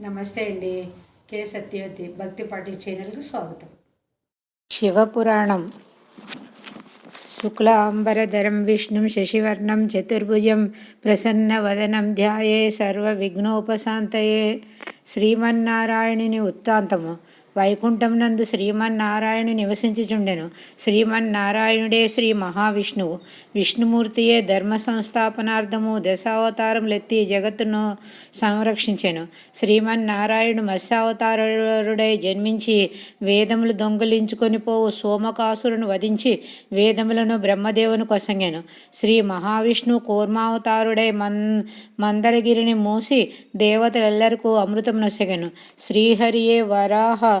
నమస్తే అండి. కే సత్యవతి భక్తి పాటల ఛానల్కి స్వాగతం. శివపురాణం. శుక్లాంబరధరం విష్ణుం శశివర్ణం చతుర్భుజం ప్రసన్నవదనం ధ్యాయే సర్వవిఘ్నోపశాంతయే. శ్రీమన్నారాయణుని ఉత్తాంతము. వైకుంఠం నందు శ్రీమన్నారాయణు నివసించుచుండెను. శ్రీమన్నారాయణుడే శ్రీ మహావిష్ణువు. విష్ణుమూర్తియే ధర్మ సంస్థాపనార్థము దశావతారములెత్తి జగత్తును సంరక్షించెను. శ్రీమన్నారాయణు మత్స్యావతారుడై జన్మించి వేదములు దొంగలించుకొని పోవు సోమకాసురును వధించి వేదములను బ్రహ్మదేవుని కొసంగెను. శ్రీ మహావిష్ణువు కూర్మావతారుడై మన్ మందరగిరిని మూసి దేవతలెల్లరికూ అమృతం నొసగెను. శ్రీహరియే వరాహ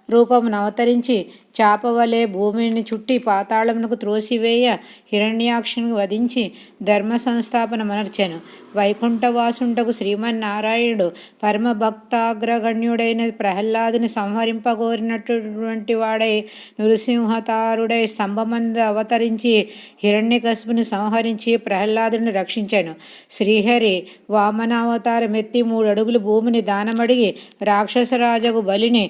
రూపమును అవతరించి చాపవలే భూమిని చుట్టి పాతాళమునకు త్రోసివేయ హిరణ్యాక్షుని వధించి ధర్మ సంస్థాపన మనర్చెను వైకుంఠవాసుంటకు శ్రీమన్నారాయణుడు పరమ భక్తాగ్రగణ్యుడైన ప్రహ్లాదుని సంహరింపగోరినటువంటి వాడై నృసింహతారుడై స్తంభమంద అవతరించి హిరణ్యకశిపుని సంహరించి ప్రహ్లాదుని రక్షించాను. శ్రీహరి వామనావతారం ఎత్తి మూడు అడుగులు భూమిని దానమడిగి రాక్షసరాజకు బలిని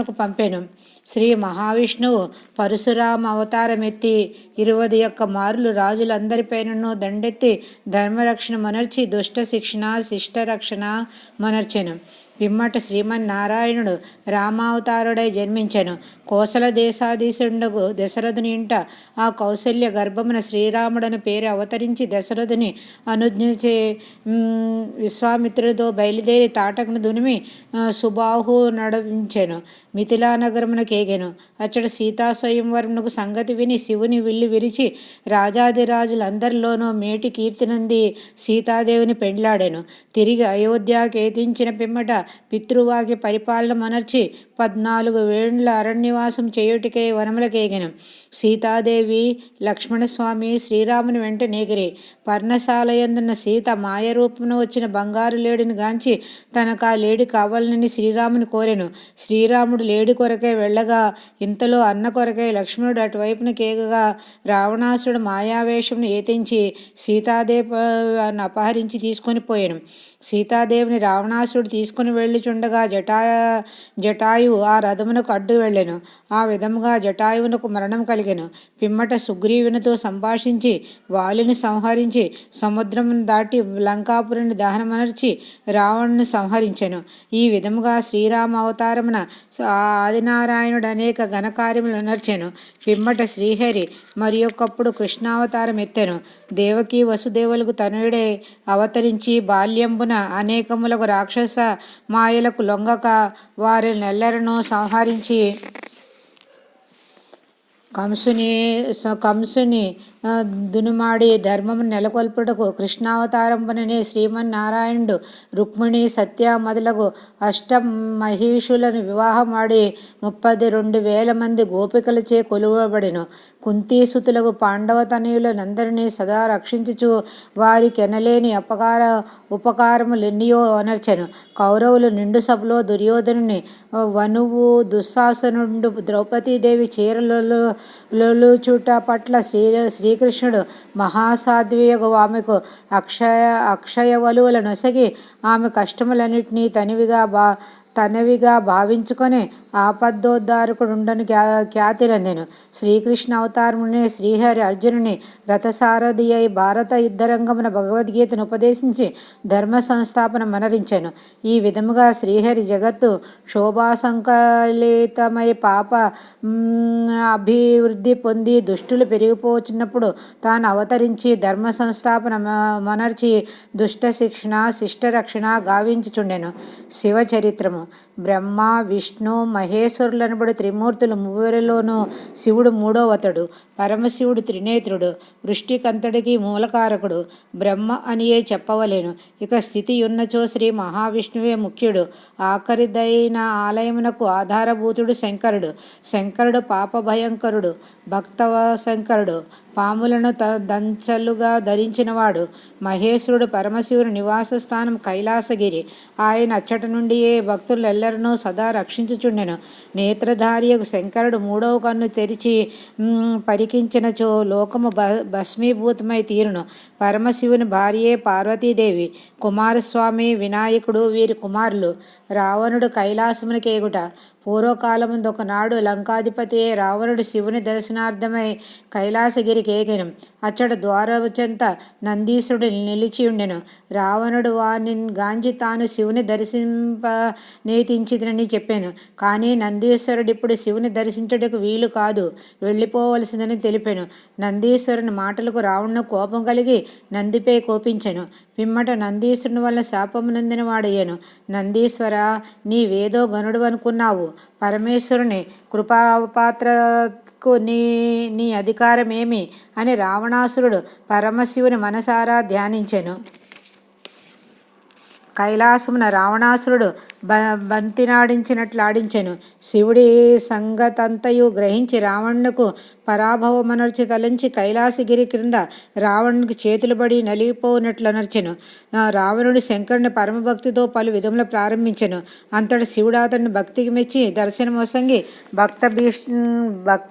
పాతాళమునకు పంపెను. శ్రీ మహావిష్ణువు పరశురామ అవతారమెత్తి ఇరవై యొక్క మారులు రాజులందరిపైనను దండెత్తి ధర్మరక్షణ మనర్చి దుష్ట శిక్షణ శిష్ట రక్షణ మనర్చెను. పిమ్మట శ్రీమన్నారాయణుడు రామావతారుడై జన్మించెను. కోసల దేశాధీశుండగు దశరథుని ఇంట ఆ కౌశల్య గర్భమున శ్రీరాముడని పేరు అవతరించి దశరథుని అనుజ్ఞచే విశ్వామిత్రుడితో బయలుదేరి తాటకును దునిమి సుబాహు నడిపించెను మిథిలా నగరమునకేగెను అచ్చట సీతా స్వయంవరమునకు సంగతి విని శివుని విల్లు విరిచి రాజాదిరాజులందరిలోనూ మేటి కీర్తినంది సీతాదేవిని పెండ్లాడాను. తిరిగి అయోధ్యకేతించిన పిమ్మట పితృవాగి పరిపాలన మనర్చి పద్నాలుగు వేండ్ల నివాసం చేయుటికే వనములకేగినం. సీతాదేవి లక్ష్మణస్వామి శ్రీరాముని వెంట నేగిరి. పర్ణశాలయందున్న సీత మాయరూపమును వచ్చిన బంగారు లేడిని గాంచి తనకు ఆ లేడి కావాలని శ్రీరాముని కోరెను. శ్రీరాముడు లేడి కొరకే వెళ్ళగా ఇంతలో అన్న కొరకే లక్ష్మణుడు అటువైపున కేగగా రావణాసుడు మాయావేషమును ఏతించి సీతాదేవి అపహరించి తీసుకొని పోయాను. సీతాదేవిని రావణాసుడు తీసుకుని వెళ్ళుచుండగా జటా జటాయువు ఆ రథమునకు అడ్డు వెళ్ళెను. ఆ విధముగా జటాయువునకు మరణం కలిగెను. పిమ్మట సుగ్రీవునితో సంభాషించి వాలిని సంహరించి సముద్రమును దాటి లంకాపురిని దహనమనర్చి రావణుని సంహరించెను. ఈ విధముగా శ్రీరామ అవతారమున ఆదినారాయణుడు అనేక ఘనకార్యములు నర్చెను పిమ్మట శ్రీహరి మరి ఒకప్పుడు కృష్ణావతారం ఎత్తెను దేవకి వసుదేవులకు తనుడే అవతరించి బాల్యంబున అనేకములకు రాక్షస మాయలకు లొంగక వారి నెల్లరను సంహరించి కంసుని కంసుని దునుమాడి ధర్మము నెలకొల్పుటకు కృష్ణావతారంపననే శ్రీమన్నారాయణుడు రుక్మిణి సత్య మొదలగు అష్ట మహిషులను వివాహమాడి ముప్పది రెండు వేల మంది గోపికలచే కొలువబడిను. కుంతీసుతులకు పాండవతనయులనందరినీ సదా రక్షించుచు వారికి ఎనలేని అపకార ఉపకారములెన్నయో అనర్చను. కౌరవులు నిండు సభలో దుర్యోధనుని వనువు దుశ్శాసనుండు ద్రౌపదీదేవి చీరలలో చూట పట్ల శ్రీ శ్రీ శ్రీకృష్ణుడు మహాసాధ్వియగు ఆమెకు అక్షయ అక్షయ వలువల నొసగి ఆమె కష్టములన్నింటినీ తనివిగా బా తనవిగా భావించుకొని ఆపద్దోద్ధారకుడుండని ఖ్యా ఖ్యాతిలందెను శ్రీకృష్ణ అవతారమునే శ్రీహరి అర్జునుని రథసారథి అయి భారత యుద్ధరంగమున భగవద్గీతను ఉపదేశించి ధర్మ సంస్థాపన మనరించాను ఈ విధముగా శ్రీహరి జగత్తు శోభాసంకలితమై పాప అభివృద్ధి పొంది దుష్టులు పెరిగిపోచున్నప్పుడు తాను అవతరించి ధర్మ సంస్థాపన మనర్చి దుష్ట శిక్షణ శిష్ట రక్షణ గావించుచుండెను. శివచరిత్రము. బ్రహ్మ విష్ణు మహేశ్వరులనబడి త్రిమూర్తులు మూవరిలోనూ శివుడు మూడవతడు పరమశివుడు త్రినేత్రుడు వృష్టికంతడికి మూలకారకుడు బ్రహ్మ అనియే చెప్పవలేను. ఇక స్థితి ఉన్నచో శ్రీ మహావిష్ణువే ముఖ్యుడు. ఆఖరిదైన ఆలయమునకు ఆధారభూతుడు శంకరుడు. శంకరుడు పాప భయంకరుడు భక్తవ శంకరుడు పాములను త దంచలుగా ధరించినవాడు. మహేశ్వరుడు పరమశివుని నివాస స్థానం కైలాసగిరి. ఆయన అచ్చట నుండియే భక్తు లోకస్తులెల్లరనూ సదా రక్షించుచుండెను. నేత్రధారియకు శంకరుడు మూడవ కన్ను తెరిచి పరికించినచో లోకము భ భస్మీభూతమై తీరును. పరమశివుని భార్యే పార్వతీదేవి కుమారస్వామి వినాయకుడు వీరి కుమారులు. రావణుడు కైలాసమునికేగుట పూర్వకాలముందు ఒకనాడు లంకాధిపతి రావణుడు శివుని దర్శనార్థమై కైలాసగిరికి ఏగెను అచ్చట ద్వారచెంత నందీశుడు నిలిచి ఉండెను రావణుడు వాని గాంచి తాను శివుని దర్శింప నేతించిదని చెప్పాను. కానీ నందీశ్వరుడు ఇప్పుడు శివుని దర్శించుటకు వీలు కాదు. వెళ్ళిపోవలసిందని తెలిపాను. నందీశ్వరుని మాటలకు రావణ కోపం కలిగి నందిపై కోపించాను. పిమ్మట నందీశ్వరుని వల్ల శాపం నందిన వాడయ్యాను. నందీశ్వర నీవేదో గనుడు అనుకున్నావు. పరమేశ్వరుని కృపాపాత్రకు నీ నీ అధికారమేమి? అని రావణాసురుడు పరమశివుని మనసారా ధ్యానించెను. కైలాసమున రావణాసురుడు బ బంతినాడించినట్లు ఆడించెను. శివుడి సంగతంతయు గ్రహించి రావణునకు పరాభవమనర్చి తలంచి కైలాసగిరి క్రింద రావణునికి చేతులు పడి నలిగిపోనట్లు అనర్చెను రావణుడు శంకరుని పరమభక్తితో పలు విధములు ప్రారంభించెను. అంతటి శివుడు అతన్ని భక్తికి మెచ్చి దర్శనమొసంగి భక్త భీష్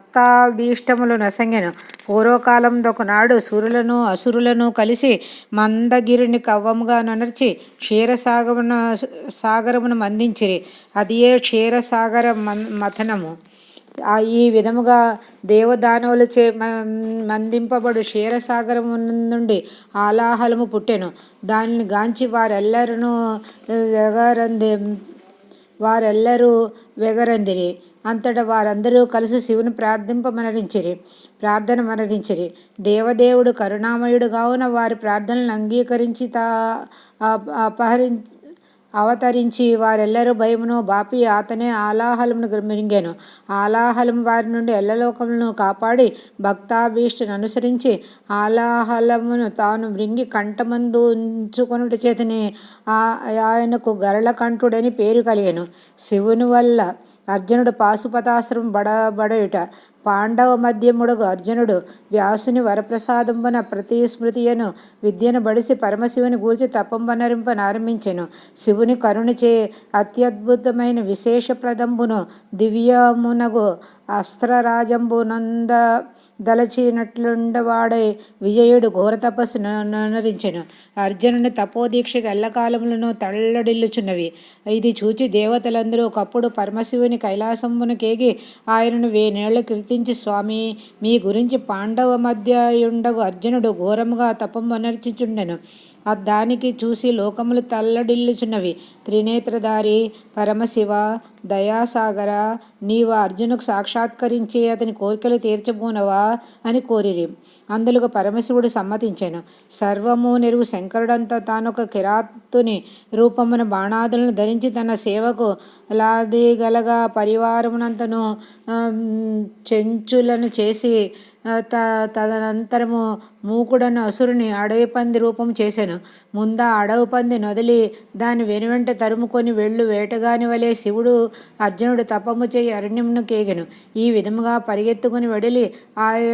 భక్తాభీష్టములు నసంగెను. పూర్వకాలందొకనాడు సురులను అసురులను కలిసి మందగిరిని కవ్వముగా ననర్చి క్షీరసాగమున సాగరమును మందించిరి. అది ఏ క్షీరసాగర మథనము? ఈ విధముగా దేవదానవులు చే మ- మందింపబడు క్షీరసాగరము నుండి ఆలాహలము పుట్టెను. దానిని గాంచి వారెల్లరూ ఎగరంది వారెల్లరూ వెగరందిరి. అంతటా వారందరూ కలిసి శివుని ప్రార్థింపమనరించిరి ప్రార్థన మనరించిరి దేవదేవుడు కరుణామయుడు కావున వారి ప్రార్థనలను అంగీకరించి తా అపహరించి అపహరి అవతరించి వారెల్లరూ భయమును బాపి అతనే ఆలాహలమును మింగాను ఆలాహలం వారి నుండి ఎల్లలోకములను కాపాడి భక్తాభీష్టను అనుసరించి ఆలాహలమును తాను మృంగి కంఠమందు ఉంచుకొనుట చేతనే ఆ- ఆయనకు గరళకంఠుడని పేరు కలిగాను. శివుని వల్ల అర్జునుడు పాశుపతాస్త్రం బడబడయుట పాండవ మధ్యముడుగు అర్జునుడు వ్యాసుని వరప్రసాదంబన ప్రతిస్మృతియను విద్యను బడిసి పరమశివుని గూర్చి తపంబనరింపనారంభించెను శివుని కరుణిచే అత్యద్భుతమైన విశేషప్రదంబును దివ్యమునగు అస్త్రరాజంబునంద దలచినట్లుండవాడే విజయుడు ఘోర తపస్సును ననరించెను. అర్జునుని తపోదీక్షకు ఎల్లకాలములను తల్లడిల్లుచున్నవి. ఇది చూచి దేవతలందరూ ఒకప్పుడు పరమశివుని కైలాసమునకేగి ఆయనను వేనేళ్ళు కీర్తించి స్వామి మీ గురించి పాండవ మధ్య ఉండగు అర్జునుడు ఘోరముగా తపమనర్చుచుండెను ఆ దానికి చూసి లోకములు తల్లడిల్లుచున్నవి. త్రినేత్రధారి పరమశివ దయాసాగర నీవు అర్జునుకు సాక్షాత్కరించి అతని కోరికలు తీర్చబోనవా అని కోరిరి. అందులో పరమశివుడు సమ్మతించాను. సర్వము నెరుగు శంకరుడంతా తానొక కిరాతుని రూపమున బాణాదులను ధరించి తన సేవకు లాదిగలగా పరివారమునంతను చెంచులను చేసి త తదనంతరము మూకుడను అసురుని అడవి పంది రూపం చేశాను ముందా అడవి పంది నొదిలి దాని వెనువెంట తరుముకొని వెళ్ళు. వేటగాని వలె శివుడు అర్జునుడు తపము చేయి అరణ్యమును కేగెను. ఈ విధముగా పరిగెత్తుకుని వెడలి ఆయ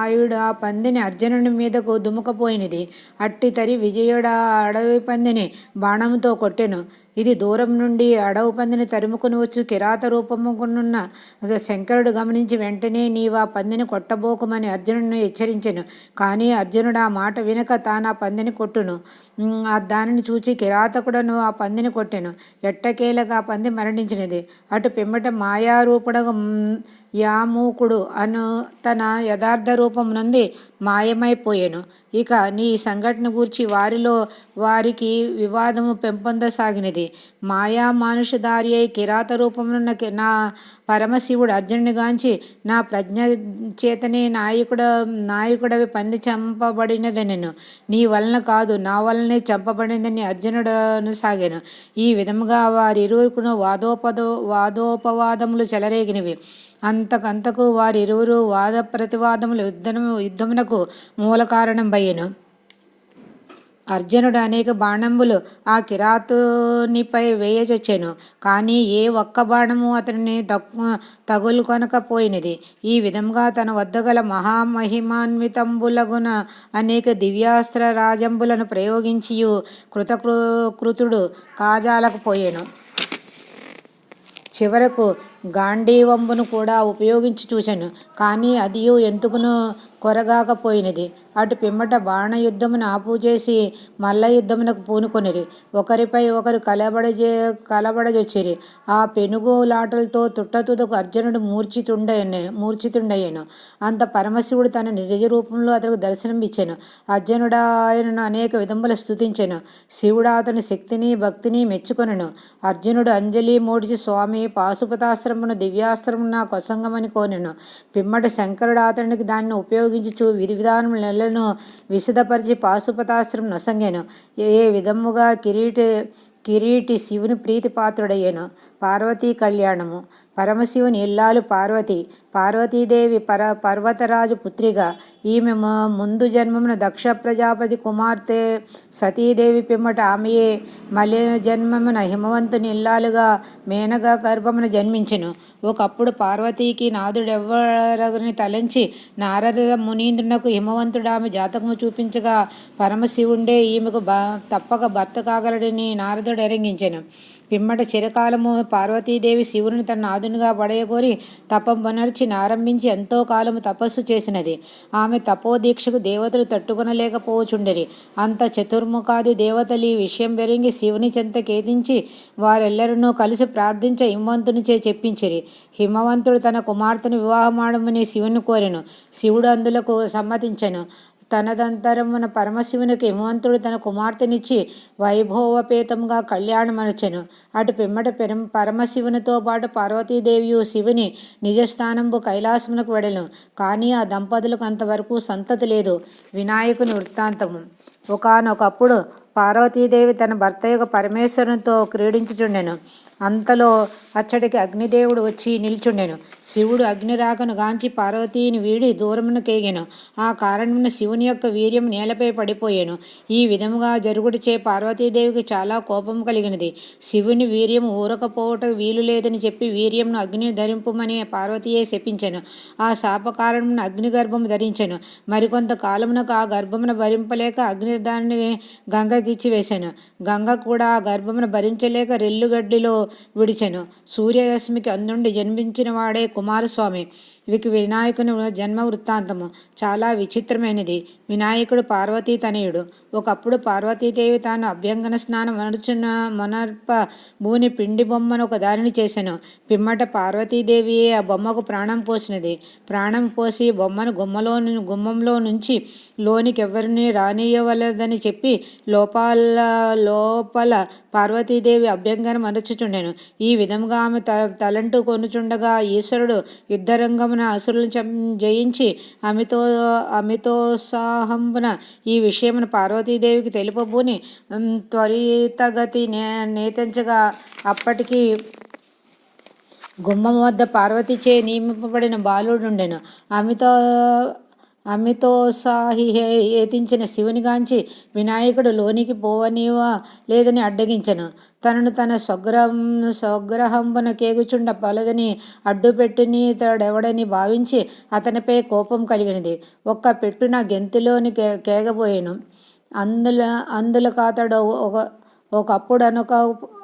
ఆయుడు ఆ పందిని అర్జునుని మీదకు దుముకపోయినది. అట్టి తరి విజయుడు ఆ అడవి పందిని బాణముతో కొట్టెను. ఇది దూరం నుండి అడవు పందిని తరుముకుని వచ్చు కిరాత రూపముకునున్న శంకరుడు గమనించి వెంటనే నీవా పందిని కొట్టబోకుమని అర్జునుడిని హెచ్చరించెను. కానీ అర్జునుడు ఆ మాట వినక తాను ఆ పందిని కొట్టును. ఆ దానిని చూచి కిరాతకుడను ఆ పందిని కొట్టెను. ఎట్టకేలగా ఆ పంది మరణించినది. అటు పిమ్మట మాయారూపుడగ యామూకుడు అను తన యథార్థ రూపం నుండి మాయమైపోయాను. ఇక నీ సంఘటన గూర్చి వారిలో వారికి వివాదము పెంపొందసాగినది. మాయా మానుషధారి అయి కిరాత రూపమున్న నా పరమశివుడు అర్జునుని గాంచి నా ప్రజ్ఞ చేతనే నాయకుడ నాయకుడవి పంది చంపబడినదనెను. నీ వలన కాదు నా వలనే చంపబడిందని అర్జునుడను సాగాను. ఈ విధముగా వారిరువురుకును వాదోపదో వాదోపవాదములు చెలరేగినవి. అంతకంతకు వారిరువురు వాద ప్రతివాదములు యుద్ధము యుద్ధమునకు మూల కారణం బయ్యెను. అర్జునుడు అనేక బాణంబులు ఆ కిరాతునిపై వేయచొచ్చెను. కానీ ఏ ఒక్క బాణము అతనిని దక్కు తగులుకొనకపోయినది. ఈ విధంగా తన వద్ద గల మహామహిమాన్వితంబులగున అనేక దివ్యాస్త్ర రాజంబులను ప్రయోగించియు కృతకృ కృతుడు కాజాలకు చివరకు గాంధీవంబును కూడా ఉపయోగించి చూశాను కానీ అది ఎందుకును కొరగాకపోయినది? అటు పిమ్మట బాణయుద్ధమును యుద్ధమును ఆపుచేసి మల్ల యుద్ధమునకు పూనుకొనిరి. ఒకరిపై ఒకరు కలబడజే కలబడజొచ్చిరి. ఆ పెనుగులాటలతో తుట్టతుదకు అర్జునుడు మూర్ఛితుండయను మూర్ఛితుండయ్యను అంత పరమశివుడు తన నిజ రూపంలో అతనికి దర్శనం ఇచ్చాను. అర్జునుడు ఆయనను అనేక విధముల స్థుతించెను శివుడు అతని శక్తిని భక్తిని మెచ్చుకొనెను. అర్జునుడు అంజలి మూడిచి స్వామి పాశుపతాశ్రమును దివ్యాస్త్రము నా కొసంగమని కోనెను. పిమ్మట శంకరుడు అతనికి దాన్ని ఉపయోగించుచు విధి ప్రజలను విశదపరిచి పాశుపతాస్త్రం నొసంగాను. ఏ విధముగా కిరీటి కిరీటి శివుని ప్రీతిపాత్రుడయ్యను. పార్వతీ కళ్యాణము. పరమశివుని ఇల్లాలు పార్వతి. పార్వతీదేవి పర పర్వతరాజు పుత్రిగా ఈమె ముందు జన్మమున దక్ష ప్రజాపతి కుమార్తె సతీదేవి పిమ్మట ఆమెయే. మలి జన్మమున హిమవంతుని ఇల్లాలుగా మేనగా గర్భమున జన్మించెను. ఒకప్పుడు పార్వతీకి నాదుడెవ్వరని తలంచి నారద మునీంద్రునకు హిమవంతుడు ఆమె జాతకము చూపించగా పరమశివుండే ఈమెకు బ తప్పక భర్త కాగలడని నారదుడు ఎరంగించెను. పిమ్మట చిరకాలము పార్వతీదేవి శివుని తన నాదునిగా పడయగోరి తపంబనర్చి ఆరంభించి ఎంతో కాలము తపస్సు చేసినది. ఆమె తపోదీక్షకు దేవతలు తట్టుకొనలేకపోచుండిరి. అంత చతుర్ముఖాది దేవతలు ఈ విషయం పెరిగి శివుని చెంత కేదించి వారెల్లరూ కలిసి ప్రార్థించ హిమవంతునిచే చెప్పించిరి. హిమవంతుడు తన కుమార్తెను వివాహమాడమని శివుని కోరెను. శివుడు అందులకు సమ్మతించెను. తనదంతరమున పరమశివునికి హిమవంతుడు తన కుమార్తెనిచ్చి వైభవపేతంగా కళ్యాణమనచెను. అటు పిమ్మట పెరం పరమశివునితో పాటు పార్వతీదేవియు శివుని నిజస్థానంబు కైలాసమునకు వెడలను. కానీ ఆ దంపతులకు అంతవరకు సంతతి లేదు. వినాయకుని వృత్తాంతము. ఒకానొకప్పుడు పార్వతీదేవి తన భర్త యొక్క పరమేశ్వరునితో క్రీడించుచుండెను. అంతలో అచ్చడికి అగ్నిదేవుడు వచ్చి నిల్చుండెను. శివుడు అగ్నిరాకను గాంచి పార్వతీని వీడి దూరమును కేగెను. ఆ కారణమున శివుని యొక్క వీర్యం నేలపై పడిపోయాను. ఈ విధముగా జరుగుడిచే పార్వతీదేవికి చాలా కోపం కలిగినది. శివుని వీర్యం ఊరకపోవట వీలు లేదని చెప్పి వీర్యంను అగ్నిని ధరింపుమని పార్వతీయే శపించెను. ఆ శాప కారణమున అగ్ని గర్భము ధరించెను. మరికొంత కాలమునకు ఆ గర్భమున భరింపలేక అగ్ని దానిని గంగకిచ్చి వేశాను గంగ కూడా ఆ గర్భమును భరించలేక రెల్లుగడ్డిలో విడిచెను. సూర్యరశ్మికి అందుండి జన్మించిన వాడే కుమారస్వామి. ఇవికి వినాయకుని జన్మ వృత్తాంతము. చాలా విచిత్రమైనది. వినాయకుడు పార్వతీ తనయుడు ఒకప్పుడు పార్వతీదేవి తాను అభ్యంగన స్నానం మనుచున్న మనర్ప భూని పిండి బొమ్మను ఒక దానిని చేశాను పిమ్మట పార్వతీదేవి ఆ బొమ్మకు ప్రాణం పోసినది. ప్రాణం పోసి బొమ్మను గుమ్మలో గుమ్మంలో నుంచి లోనికి ఎవరిని రానియవలదని చెప్పి లోపాల లోపల పార్వతీదేవి అభ్యంగనం మరచుచుండెను ఈ విధముగా ఆమె త తలంటూ కొనుచుండగా ఈశ్వరుడు యుద్ధరంగమున అసురులను జయించి అమితో అమితోత్సాహంబున ఈ విషయమును పార్వతీదేవికి తెలుపబూని త్వరితగతి నే నేతించగా అప్పటికి గుమ్మం వద్ద పార్వతిచే నియమింపబడిన బాలుడుండెను. అమితో అమితోత్సాహి ఏతించిన శివునిగాంచి వినాయకుడు లోనికి పోవనివా లేదని అడ్డగించను. తనను తన స్వగ్రహం స్వగ్రహంబున కేగుచుండ పలదని అడ్డుపెట్టుని తడెవడని భావించి అతనిపై కోపం కలిగినది. ఒక్క పెట్టున గెంతులోని కే కేగబోయాను. అందుల అందులకు అతడు ఒక ఒకప్పుడు అనుక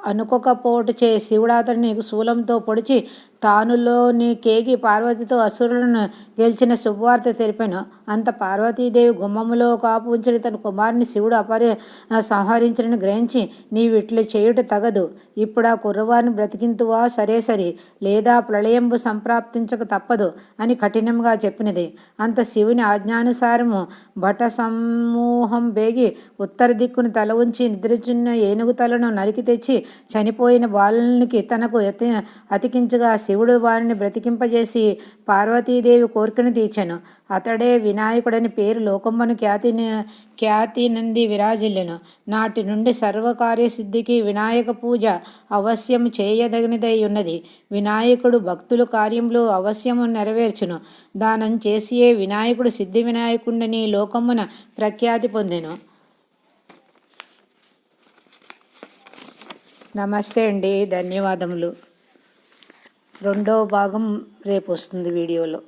అనుకోకపోటు చే శివుడు అతడిని శూలంతో పొడిచి తానులోని కేగి పార్వతితో అసురులను గెలిచిన శుభవార్త తెలిపాను. అంత పార్వతీదేవి గుమ్మములో కాపు ఉంచిన తన కుమారుని శివుడు అపరి సంహరించడని గ్రహించి నీవు ఇట్లు చేయుట తగదు. ఇప్పుడు ఆ కుర్రవారిని బ్రతికింతువా? సరే సరి. లేదా ప్రళయంబు సంప్రాప్తించక తప్పదు అని కఠినంగా చెప్పినది. అంత శివుని ఆజ్ఞానుసారము భట సమూహం బేగి ఉత్తర దిక్కును తల ఉంచి నిద్రచున్న ఏనుగు తలను నరికి తెచ్చి చనిపోయిన బాలునికి తనకు ఎతి అతికించగా శివుడు వారిని బ్రతికింపజేసి పార్వతీదేవి కోరికను తీర్చెను. అతడే వినాయకుడని పేరు లోకమ్మను ఖ్యాతి ఖ్యాతి నంది విరాజిల్లెను. నాటి నుండి సర్వకార్యసిద్ధికి వినాయక పూజ అవశ్యం చేయదగినదై ఉన్నది. వినాయకుడు భక్తుల కార్యములు అవశ్యము నెరవేర్చును. దానం చేసియే వినాయకుడు సిద్ధి వినాయకుండని లోకమున ప్రఖ్యాతి పొందెను. నమస్తే అండి ధన్యవాదములు. రెండో భాగం రేపు వస్తుంది వీడియోలో.